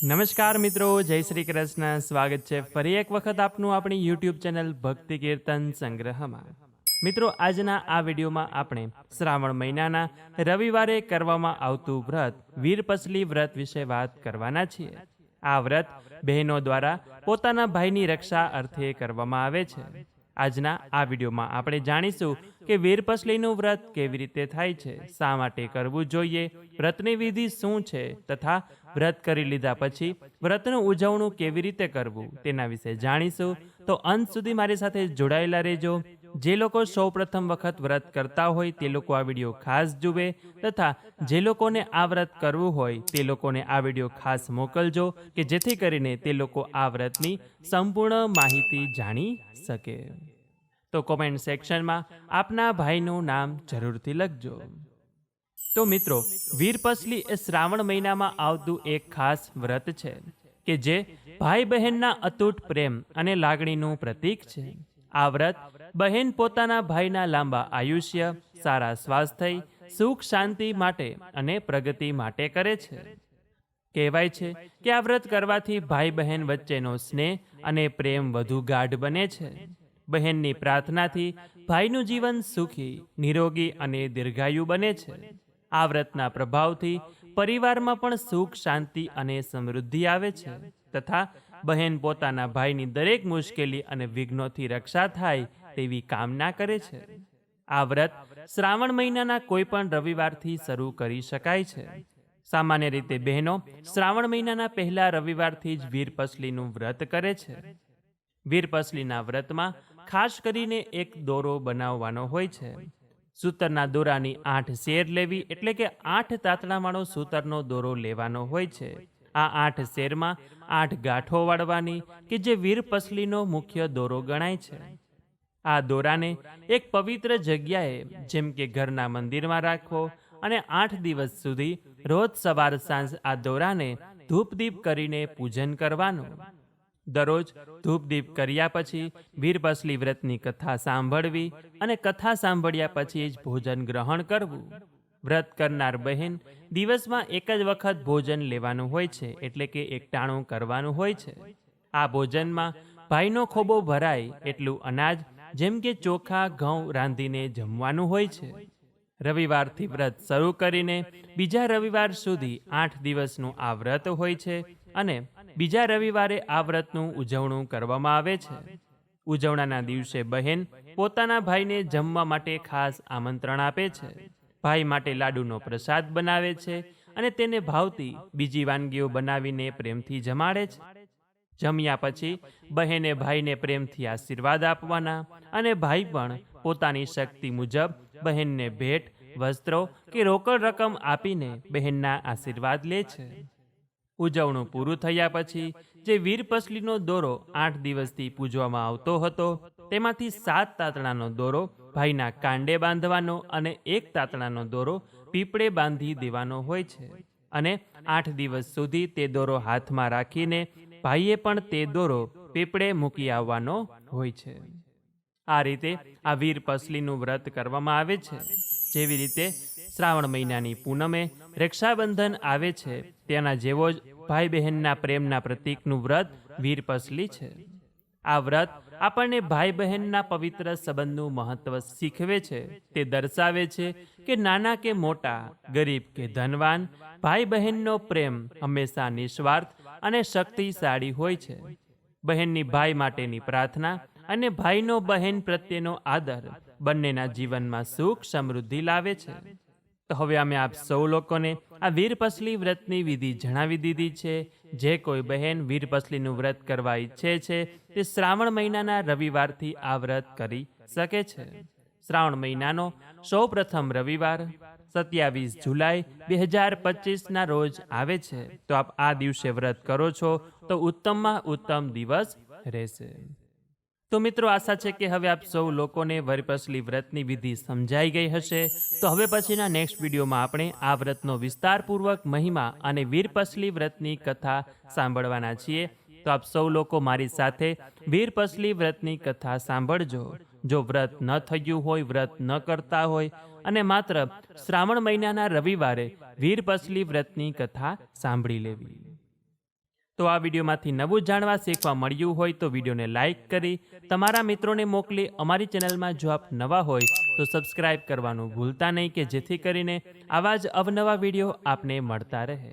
નમસ્કાર મિત્રો, જય શ્રી કૃષ્ણ. સ્વાગત છે ફરી એક વખત આપનું આપણી યુટ્યુબ ચેનલ ભક્તિ કીર્તન સંગ્રહમાં. મિત્રો, આજના આ વિડીયોમાં આપણે શ્રાવણ મહિનાના રવિવારે કરવામાં આવતું વ્રત, વીરપસલી વ્રત વિશે વાત કરવાના છીએ. આ વ્રત બહેનો દ્વારા પોતાના ભાઈની રક્ષા અર્થે કરવામાં આવે છે. આજના આ વિડીયોમાં આપણે જાણીશું કે વીરપસલીનું વ્રત કેવી રીતે થાય છે, શા માટે કરવું જોઈએ, વ્રતની વિધિ શું છે તથા વ્રત કરી લીધા પછી વ્રતનું ઉજવણું કેવી રીતે કરવું તેના વિશે જાણીશું. તો અંત સુધી મારી સાથે જોડાયેલા રહેજો. જે લોકો સૌ પ્રથમ વખત વ્રત કરતા હોય તે લોકો આ વીડિયો ખાસ જુએ તથા જે લોકોને આ વ્રત કરવું હોય તે લોકોને આ વીડિયો ખાસ મોકલજો કે જેથી કરીને તે લોકો આ વ્રતની સંપૂર્ણ માહિતી જાણી શકે. તો કોમેન્ટ સેક્શનમાં આપના ભાઈનું નામ જરૂરથી લખજો. તો મિત્રો, વીરપસલી એ શ્રાવણ મહિનામાં આવતું એક ખાસ વ્રત છે કે જે ભાઈ બહેનના અતૂટ પ્રેમ અને લાગણીનું પ્રતીક છે. આ વ્રત બહેન પોતાના ભાઈના લાંબા આયુષ્ય, સારા સ્વાસ્થ્ય, સુખ શાંતિ માટે અને પ્રગતિ માટે કરે છે. કહેવાય છે કે આ વ્રત કરવાથી ભાઈ બહેન વચ્ચેનો સ્નેહ અને પ્રેમ વધુ ગાઢ બને છે. બહેનની પ્રાર્થનાથી ભાઈનું જીવન સુખી, નિરોગી અને દીર્ઘાયુ બને છે. આ વ્રતના પ્રભાવથી પરિવારમાં પણ સુખ, શાંતિ અને સમૃદ્ધિ આવે છે. તથા બહેન પોતાના ભાઈની દરેક મુશ્કેલી અને વિઘ્નોથી રક્ષા થાય તેવી કામના કરે છે. આ વ્રત શ્રાવણ મહિનાના કોઈ પણ રવિવારથી શરૂ કરી શકાય છે. સામાન્ય રીતે બહેનો શ્રાવણ મહિનાના પહેલા રવિવારથી જ વીરપસલીનું વ્રત કરે છે. વીરપસલીના વ્રતમાં ખાસ કરીને એક દોરો બનાવવાનો હોય છે. સૂતરના દોરાની આઠ શેર લેવી એટલે કે આઠ તાતણાવાળો સૂતરનો દોરો લેવાનો હોય છે. આ આઠ શેરમાં આઠ ગાંઠો વાળવાની કે જે વીરપસલીનો મુખ્ય દોરો ગણાય છે. આ દોરાને એક પવિત્ર જગ્યાએ, જેમ કે ઘરના મંદિરમાં રાખવો અને આઠ દિવસ સુધી રોજ સવાર સાંજ આ દોરાને ધૂપદીપ કરીને પૂજન કરવાનું. દરરોજ ધૂપદીપ કર્યા પછી વીરપસલી વ્રતની કથા સાંભળવી અને કથા સાંભળ્યા પછી જ ભોજન ગ્રહણ કરવું. વ્રત કરનાર બહેન દિવસમાં એક જ વખત ભોજન લેવાનું હોય છે, એટલે કે એકટાણું કરવાનું હોય છે. આ ભોજનમાં ભાઈનો ખોબો ભરાય એટલું અનાજ જેમ કે ચોખા, ઘઉં રાંધીને જમવાનું હોય છે. રવિવારથી વ્રત શરૂ કરીને બીજા રવિવાર સુધી આઠ દિવસનું આ વ્રત હોય છે અને બીજા રવિવારે આ વ્રતનું ઉજવણું કરવામાં આવે છે. ઉજવણાના દિવસે બહેન પોતાના ભાઈને જમવા માટે ખાસ આમંત્રણ આપે છે. ભાઈ માટે લાડુનો પ્રસાદ બનાવે છે અને તેને ભાવતી બીજી વાનગીઓ બનાવીને પ્રેમથી જમાડે છે. જમ્યા પછી બહેને ભાઈને પ્રેમથી આશીર્વાદ આપવાના અને ભાઈ પણ પોતાની શક્તિ મુજબ બહેનને ભેટ, વસ્ત્રો કે રોકડ રકમ આપીને બહેનના આશીર્વાદ લે છે. ઉજવણું પૂરું થયા પછી જે વીરપસલીનો દોરો આઠ દિવસથી પૂજવામાં આવતો હતો, તેમાંથી સાત તાતણાનો દોરો ભાઈના કાંડે બાંધવાનો અને એક તાતણાનો દોરો પીપળે બાંધી દેવાનો હોય છે અને આઠ દિવસ સુધી તે દોરો હાથમાં રાખીને ભાઈએ પણ તે દોરો પીપળે મૂકી આવવાનો હોય છે. આ રીતે આ વીર પસલીનું વ્રત કરવામાં આવે છે. જેવી રીતે શ્રાવણ મહિનાની પૂનમે રક્ષાબંધન આવે છે, તેના જેવો જ ભાઈ બહેનના પ્રેમના પ્રતીકનું વ્રત વીરપસલી છે. આ વ્રત આપણને ભાઈ બહેનના પવિત્ર સંબંધનું મહત્વ શીખવે છે. તે દર્શાવે છે કે નાના કે મોટા, ગરીબ કે ધનવાન ભાઈ બહેનનો પ્રેમ હંમેશા નિસ્વાર્થ અને શક્તિશાળી હોય છે. બહેનની ભાઈ માટેની પ્રાર્થના અને ભાઈનો બહેન પ્રત્યેનો આદર બંનેના જીવનમાં સુખ સમૃદ્ધિ લાવે છે. તો હવે અમે આપ સૌ લોકોને આ વીરપસલી વ્રતની વિધિ જણાવી દીધી છે. જે કોઈ બહેન વીરપસલીનું વ્રત કરવા ઈચ્છે છે, તે શ્રાવણ મહિનાના રવિવારથી આ વ્રત કરી શકે છે. શ્રાવણ મહિનાનો સૌ પ્રથમ રવિવાર સત્યાવીસ જુલાઈ બે હજાર પચીસના રોજ આવે છે. તો આપ આ દિવસે વ્રત કરો છો, તો ઉત્તમમાં ઉત્તમ દિવસ રહેશે. તો મિત્રો, આશા છે કે હવે આપ સૌ લોકોને વરપસલી વ્રતની વિધિ સમજાઈ ગઈ હશે. તો હવે પછીના નેક્સ્ટ વિડીયોમાં આપણે આ વ્રતનો વિસ્તારપૂર્વક મહિમા અને વીરપસલી વ્રતની કથા સાંભળવાના છીએ. તો આપ સૌ લોકો મારી સાથે વીરપસલી વ્રતની કથા સાંભળજો. જો વ્રત ન થયું હોય, વ્રત ન કરતા હોય, અને માત્ર શ્રાવણ મહિનાના રવિવારે વીરપસલી વ્રતની કથા સાંભળી લેવી. તો આ વિડીયોમાંથી નવું જાણવા શીખવા મળ્યું હોય તો વિડીયોને લાઇક કરી, તમારા મિત્રોને મોકલી અમારી ચેનલમાં જો આપ નવા હોય તો સબસ્ક્રાઇબ કરવાનું ભૂલતા નહીં કે જેથી કરીને આવા જ અવનવા વીડિયો આપને મળતા રહે.